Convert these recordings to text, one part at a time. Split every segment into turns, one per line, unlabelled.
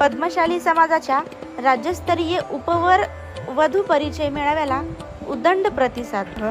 पद्मशाली समाजाच्या राज्यस्तरीय उपवर वधू परिचय मेळाव्याला उदंड प्रतिसाद.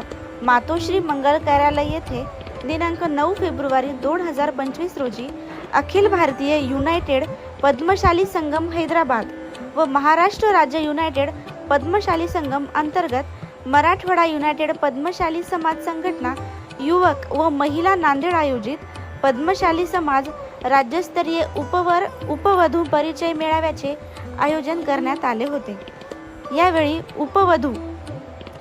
मातोश्री मंगल कार्यालय येथे दिनांक नऊ फेब्रुवारी दोन हजार पंचवीस रोजी अखिल भारतीय युनायटेड पद्मशाली संगम हैदराबाद व महाराष्ट्र राज्य युनायटेड पद्मशाली संगम अंतर्गत मराठवाडा युनायटेड पद्मशाली समाज संघटना युवक व महिला नांदेड आयोजित पद्मशाली समाज राज्यस्तरीय उपवर उपवधू परिचय मेळाव्याचे आयोजन करण्यात आले होते. यावेळी उपवधू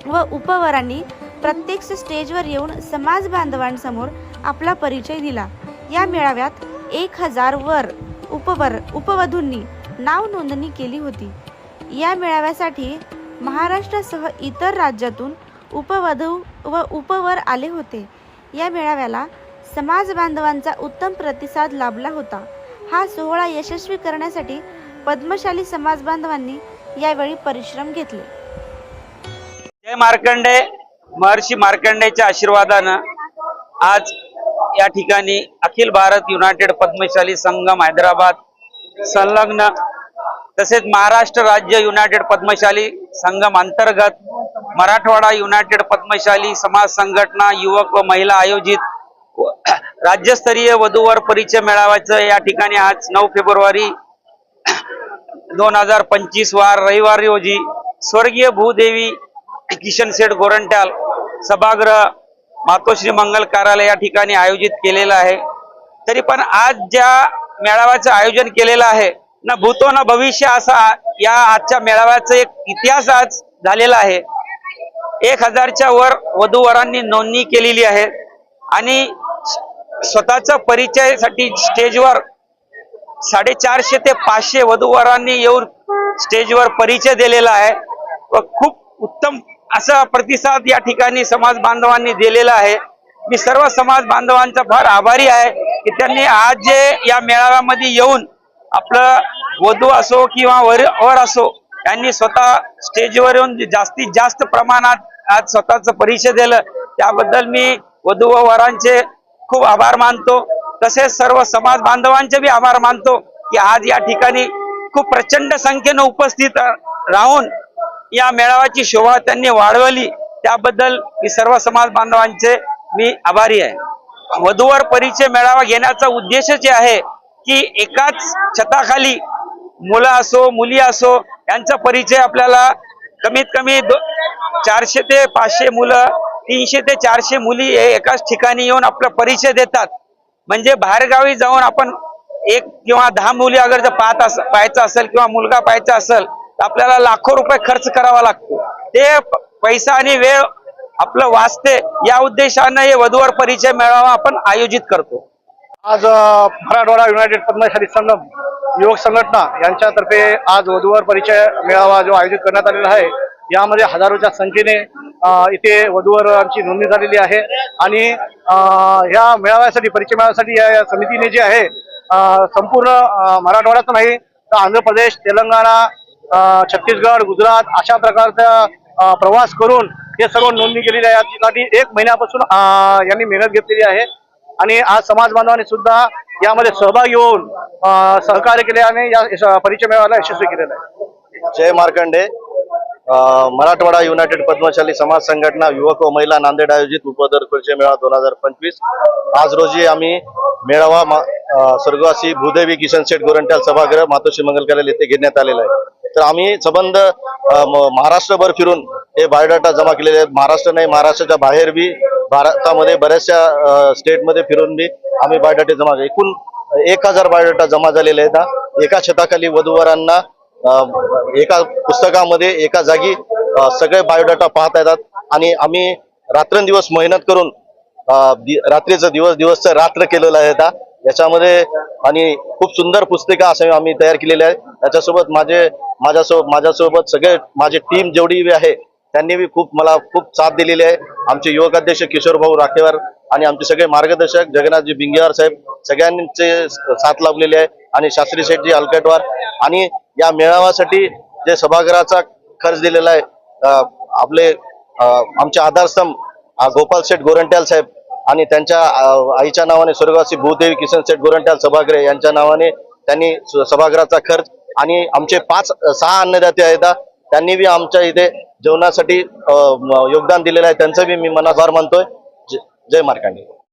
व उपवरांनी प्रत्येक स्टेजवर येऊन समाज बांधवांसमोर आपला परिचय दिला. या मेळाव्यात एक हजार वर उपवर उपवधूंनी नाव नोंदणी केली होती. या मेळाव्यासाठी महाराष्ट्रासह इतर राज्यातून उपवधू व उपवर आले होते. या मेळाव्याला समाज बांधवांचा उत्तम प्रतिसाद लाभला होता. हा सोहळा यशस्वी करण्यासाठी पद्मशाली समाज बांधवांनी यावेळी परिश्रम घेतले.
जय मार्कंडे महर्षी मार्कंडेच्या आशीर्वादानं आज या ठिकाणी अखिल भारत युनायटेड पद्मशाली संगम हैदराबाद संलग्न तसेच महाराष्ट्र राज्य युनायटेड पद्मशाली संगम अंतर्गत मराठवाडा युनायटेड पद्मशाली समाज संघटना युवक व महिला आयोजित राज्यस्तरीय वधूवर परिचय मेळाव्याचं या ठिकाणी आज नऊ फेब्रुवारी दोन हजार पंचवीस वार रविवार रोजी स्वर्गीय भूदेवी किशन शेठ गोरंट्याल सभागृह मातोश्री मंगल कार्यालय या ठिकाणी आयोजित केलेलं आहे. तरी पण आज ज्या मेळाव्याचं आयोजन केलेलं आहे ना भूतो ना भविष्य असा या आजच्या मेळाव्याचा एक इतिहास आज झालेला आहे. एक हजारच्या वर वधूवरांनी नोंदणी केलेली आहे आणि स्वतःच्या परिचयासाठी स्टेजवर साडेचारशे ते पाचशे वधूवरांनी येऊन स्टेजवर परिचय दिलेला आहे. व खूप उत्तम असा प्रतिसाद या ठिकाणी समाज बांधवांनी दिलेला आहे. मी सर्व समाज बांधवांचा फार आभारी आहे की त्यांनी आज जे या मेळाव्यामध्ये येऊन आपलं वधू असो किंवा वर वर असो यांनी स्वतः स्टेजवर येऊन जास्तीत जास्त प्रमाणात आज स्वतःचा परिचय दिलं. त्याबद्दल मी वधू व वरांचे खूप आभार मानतो. तसेच सर्व समाज बांधवांचे बी आभार मानतो की आज या ठिकाणी खूप प्रचंड संख्येनं उपस्थित राहून या मेळाव्याची शोभा त्यांनी वाढवली. त्याबद्दल मी सर्व समाज बांधवांचे मी आभारी आहे. वधूवर परिचय मेळावा घेण्याचा उद्देशच हे आहे की एकाच छताखाली मुलं असो मुली असो यांचा परिचय आपल्याला कमीत कमी दो- चारशे ते पाचशे मुलं तीनशे ते चारशे मुली हे एकाच ठिकाणी येऊन आपला परिचय देतात. म्हणजे बाहेरगावी जाऊन आपण एक किंवा दहा मुली अगर जर पाहत अस पाहायचं असेल किंवा मुलगा पाहायचा असेल तर आपल्याला लाखो रुपये खर्च करावा लागतो. ते पैसा आणि वेळ आपलं वाचते या उद्देशानं हे वधूवर परिचय मेळावा आपण आयोजित करतो.
आज अ, मराठवाडा युनायटेड पद्मशाली संगम युवक संघटना यांच्यातर्फे आज वधूवर परिचय मेळावा जो आयोजित करण्यात आलेला आहे यामध्ये हजारोच्या संख्येने इथे वधूवरांची नोंदणी झालेली आहे. आणि ह्या या मेळाव्यासाठी परिचय मेळाव्यासाठी या या समितीने जे आहे संपूर्ण मराठवाड्यात नाही तर आंध्र प्रदेश तेलंगणा छत्तीसगड गुजरात अशा प्रकारचा प्रवास करून हे सर्व नोंदणी केलेली आहे. यासाठी एक महिन्यापासून यांनी मेहनत घेतलेली आहे. आणि आज समाज बांधवांनी सुद्धा यामध्ये सहभागी होऊन सहकार्य केले आणि या परिचय मेळाव्याला यशस्वी केलेलं आहे.
जय मार्कंडे. मराठवाडा युनायटेड पद्मशाली समाज संघटना युवक व महिला नांदेड आयोजित उपदर परिचय मेळावा दोन हजार पंचवीस. आज रोजी आम्ही मेळावा स्वर्गवासी भूदेवी किशन शेठ गोरंट्याल सभागृह मातोश्री मंगलकार्याल येथे घेण्यात आलेला आहे. तर आम्ही संबंध महाराष्ट्रभर फिरून हे बायोडाटा जमा केलेले आहेत. महाराष्ट्र नाही महाराष्ट्राच्या बाहेर बी भारतामध्ये बऱ्याचशा स्टेटमध्ये फिरून बी आम्ही बायोडाटे जमा केले. एकूण एक हजार बायोडाटा जमा झालेले आहेत. एका छताखाली वधूवरांना एका पुस्तकामध्ये एका जागी सगळे बायोडाटा पाहता येतात. आणि आम्ही रात्रंदिवस मेहनत करून दि- रात्रीचं दिवस दिवसचं रात्र केलेलं आहे आता. याच्यामध्ये आणि खूप सुंदर पुस्तिका असं आम्ही तयार केलेली आहे त्याच्यासोबत माझे माझ्यासोबत माझ्यासोबत सगळे माझी टीम जेवढी बी आहे त्यांनी बी खूप मला खूप साथ दिलेली आहे. आमचे युवक अध्यक्ष किशोर भाऊ राखेवार आणि आमचे सगळे मार्गदर्शक जगन्नाथजी बिंगेवार साहेब सगळ्यांचे साथ लाभलेले आहे. आणि शास्त्री शेठजी अलकटवार आणि या मेळाव्यासाठी जे सभागृहाचा खर्च दिलेला आहे आपले आमचे आधारस्तंभ गोपाल शेठ गोरंट्याल साहेब आणि त्यांच्या आईच्या नावाने स्वर्गवासी भूदेवी किसन शेठ गोरंट्याल सभागृह यांच्या नावाने त्यांनी सभागृहाचा खर्च आणि आमचे पाच सहा अन्नदाते आहेत त्यांनी बी आमच्या इथे जेवणासाठी योगदान दिलेलं आहे. त्यांचं बी मी मनाभार मानतोय. जय मार्कांडी.